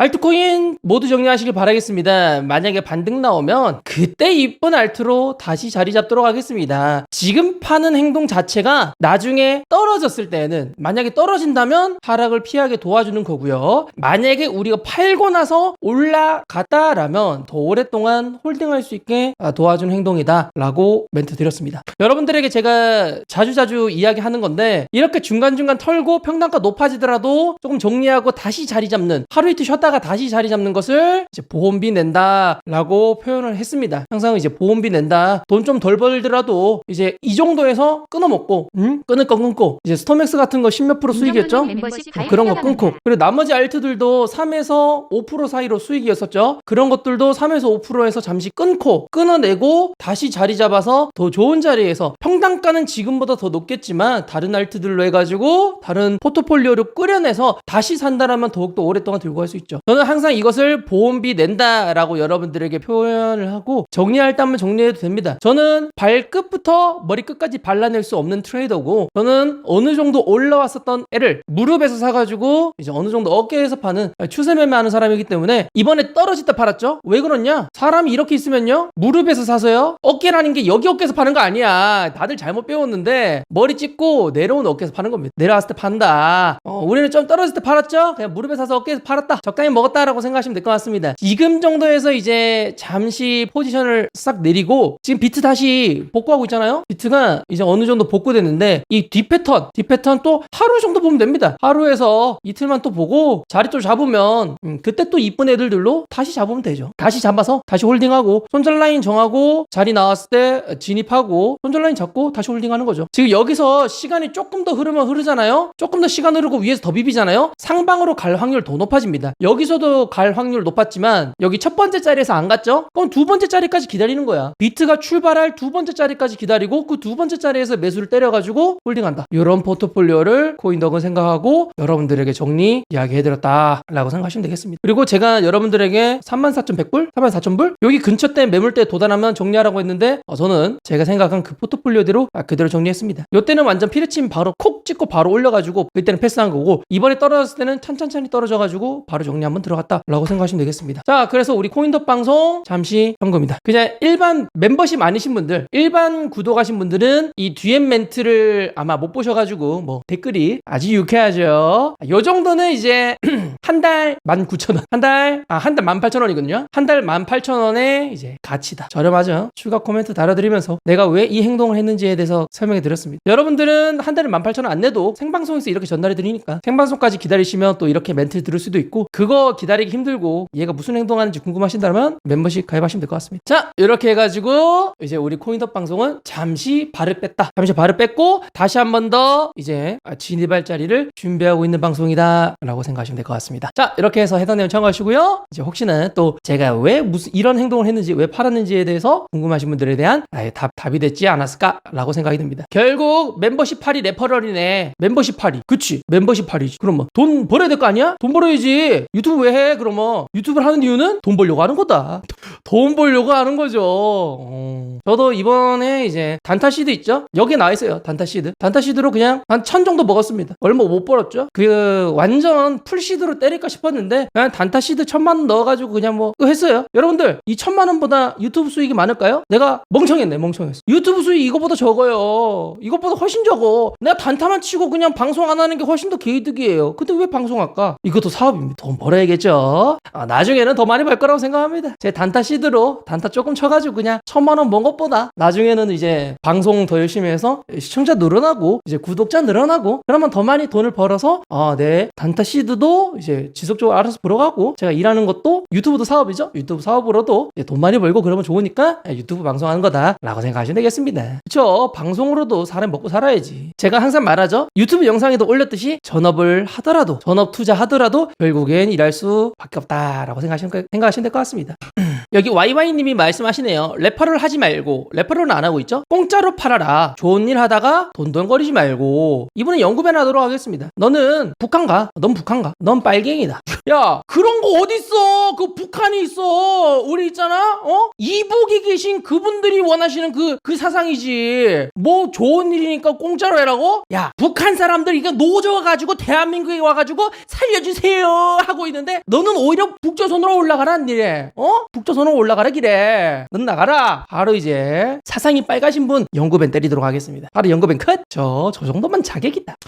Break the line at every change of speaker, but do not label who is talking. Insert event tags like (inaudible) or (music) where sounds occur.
알트코인 모두 정리하시길 바라겠습니다. 만약에 반등 나오면 그때 이쁜 알트로 다시 자리 잡도록 하겠습니다. 지금 파는 행동 자체가 나중에 떨어졌을 때는 만약에 떨어진다면 하락을 피하게 도와주는 거고요. 만약에 우리가 팔고 나서 올라갔다라면 더 오랫동안 홀딩할 수 있게 아, 도와주는 행동이다라고 멘트 드렸습니다. 여러분들에게 제가 자주자주 이야기하는 건데 이렇게 중간중간 털고 평단가 높아지더라도 조금 정리하고 다시 자리 잡는 하루 이틀 쉬었다 가 다시 자리 잡는 것을 이제 보험비 낸다라고 표현을 했습니다. 항상 이제 보험비 낸다. 돈 좀 덜 벌더라도 이제 이 정도에서 끊어먹고 음? 끊을 거 끊고 이제 스토맥스 같은 거 10몇 프로 수익이었죠?
멤버십
뭐 그런 거 끊고 그리고 나머지 알트들도 3에서 5% 사이로 수익이었었죠 그런 것들도 3에서 5%에서 잠시 끊고 끊어내고 다시 자리 잡아서 더 좋은 자리에서 평당가는 지금보다 더 높겠지만 다른 알트들로 해가지고 다른 포트폴리오를 끌어내서 다시 산다라면 더욱더 오랫동안 들고 갈 수 있죠 저는 항상 이것을 보험비 낸다라고 여러분들에게 표현을 하고 정리할 때 한번 정리해도 됩니다. 저는 발끝부터 머리끝까지 발라낼 수 없는 트레이더고 저는 어느 정도 올라왔었던 애를 무릎에서 사가지고 이제 어느 정도 어깨에서 파는 추세 매매하는 사람이기 때문에 이번에 떨어질 때 팔았죠? 왜 그러냐? 사람이 이렇게 있으면요. 무릎에서 사서요. 어깨라는 게 여기 어깨에서 파는 거 아니야. 다들 잘못 배웠는데 머리 찍고 내려온 어깨에서 파는 겁니다. 내려왔을 때 판다. 어, 우리는 좀 떨어질 때 팔았죠? 그냥 무릎에 사서 어깨에서 팔았다. 적당 히 먹었다라고 생각하시면 될 것 같습니다. 지금 정도에서 이제 잠시 포지션을 싹 내리고 지금 비트 다시 복구하고 있잖아요? 비트가 이제 어느 정도 복구됐는데 이뒤 패턴 뒤 패턴 또 하루 정도 보면 됩니다. 하루에서 이틀만 또 보고 자리 좀 잡으면 음, 그때 또 이쁜 애들들로 다시 잡으면 되죠. 다시 잡아서 다시 홀딩하고 손절 라인 정하고 자리 나왔을 때 진입하고 손절 라인 잡고 다시 홀딩하는 거죠. 지금 여기서 시간이 조금 더 흐르면 흐르잖아요? 조금 더 시간 흐르고 위에서 더 비비잖아요? 상방으로 갈 확률 더 높아집니다 여기서도 갈 확률 높았지만 여기 첫 번째 자리에서 안 갔죠? 그럼 두 번째 자리까지 기다리는 거야. 비트가 출발할 두 번째 자리까지 기다리고 그 두 번째 자리에서 매수를 때려가지고 홀딩한다. 이런 포트폴리오를 코인덕은 생각하고 여러분들에게 정리 이야기해드렸다라고 생각하시면 되겠습니다. 그리고 제가 여러분들에게 34,100불? 34,000불? 여기 근처 때 매물대 도달하면 정리하라고 했는데 어, 저는 제가 생각한 그 포트폴리오대로 아, 그대로 정리했습니다. 이때는 완전 피레침 바로 콕 찍고 바로 올려가지고 그때는 패스한 거고 이번에 떨어졌을 때는 찬찬찬히 떨어져가지고 바로 정리 한번 들어갔다라고 생각하시면 되겠습니다. 자 그래서 우리 코인덕 방송 잠시 현금입니다. 그냥 일반 멤버십 아니신 분들 일반 구독하신 분들은 이 DM 멘트를 아마 못 보셔가지고 뭐 댓글이 아주 유쾌하죠. 요 정도는 이제 (clears throat) 한 달 19,000원 한 달 아 한 달 18,000원이거든요. 한 달 18,000원에 이제 가치다. 저렴하죠. 추가 코멘트 달아드리면서 내가 왜 이 행동을 했는지에 대해서 설명해 드렸습니다. 여러분들은 한 달에 18,000원 안 내도 생방송에서 이렇게 전달해 드리니까 생방송까지 기다리시면 또 이렇게 멘트 들을 수도 있고 그거 기다리기 힘들고 얘가 무슨 행동하는지 궁금하신다면 멤버십 가입하시면 될 것 같습니다. 자 이렇게 해가지고 이제 우리 코인덕 방송은 잠시 발을 뺐다. 잠시 발을 뺐고 다시 한 번 더 이제 진입할 자리를 준비하고 있는 방송이다 라고 생각하시면 될 것 같습니다. 자 이렇게 해서 해당 내용 참고하시고요. 이제 혹시나 또 제가 왜 무슨 이런 행동을 했는지 왜 팔았는지에 대해서 궁금하신 분들에 대한 아예 답, 답이 됐지 않았을까? 라고 생각이 듭니다. 결국 멤버십 팔이 레퍼럴이네. 멤버십 팔이. 그치? 멤버십 팔이지. 그럼 뭐돈 벌어야 될 거 아니야? 돈 벌어야지 유튜브 왜 해? 그러면 유튜브를 하는 이유는 돈 벌려고 하는 거다 돈 벌려고 하는 거죠 어. 저도 이번에 이제 단타 시드 있죠? 여기에 나와 있어요 단타 시드 단타 시드로 그냥 한 천 정도 먹었습니다 얼마 못 벌었죠? 그 완전 풀 시드로 때릴까 싶었는데 그냥 단타 시드 천만 원 넣어가지고 그냥 뭐 했어요 여러분들 이 천만 원보다 유튜브 수익이 많을까요? 내가 멍청했네 멍청했어 유튜브 수익 이거보다 적어요 이것보다 훨씬 적어 내가 단타만 치고 그냥 방송 안 하는 게 훨씬 더 개이득이에요 근데 왜 방송할까? 이것도 사업입니다 돈 벌 어야겠죠? 아, 나중에는 더 많이 벌 거라고 생각합니다. 제 단타 시드로 단타 조금 쳐가지고 그냥 천만 원 번 것보다 나중에는 이제 방송 더 열심히 해서 시청자 늘어나고 이제 구독자 늘어나고 그러면 더 많이 돈을 벌어서 아, 네 단타 시드도 이제 지속적으로 알아서 벌어가고 제가 일하는 것도 유튜브도 사업이죠? 유튜브 사업으로도 돈 많이 벌고 그러면 좋으니까 유튜브 방송하는 거다라고 생각하시면 되겠습니다. 그쵸? 방송으로도 사람 먹고 살아야지. 제가 항상 말하죠? 유튜브 영상에도 올렸듯이 전업을 하더라도 전업 투자 하더라도 결국엔 일할 수밖에 없다라고 생각하시면, 생각하시면 될 것 같습니다 여기 YY님이 말씀하시네요. 래퍼를 하지 말고 래퍼를 안 하고 있죠? 공짜로 팔아라. 좋은 일 하다가 돈돈거리지 말고 이분은 연구변 하도록 하겠습니다. 너는 북한 가. 넌 북한 가. 넌 빨갱이다. (laughs) 야 그런 거 어딨어? 그 북한이 있어. 우리 있잖아. 어? 이북에 계신 그분들이 원하시는 그 그 사상이지. 뭐 좋은 일이니까 공짜로 해라고? 야 북한 사람들 이거 노져가지고 대한민국에 와가지고 살려주세요 하고 있는데 너는 오히려 북조선으로 올라가라 니래. 어? 북조선 으로 올라가라 기래. 넌 나가라. 바로 이제 사상이 빨가신 분 연구밴 때리도록 하겠습니다. 바로 연구밴 컷. 저 저 정도만 자객이다.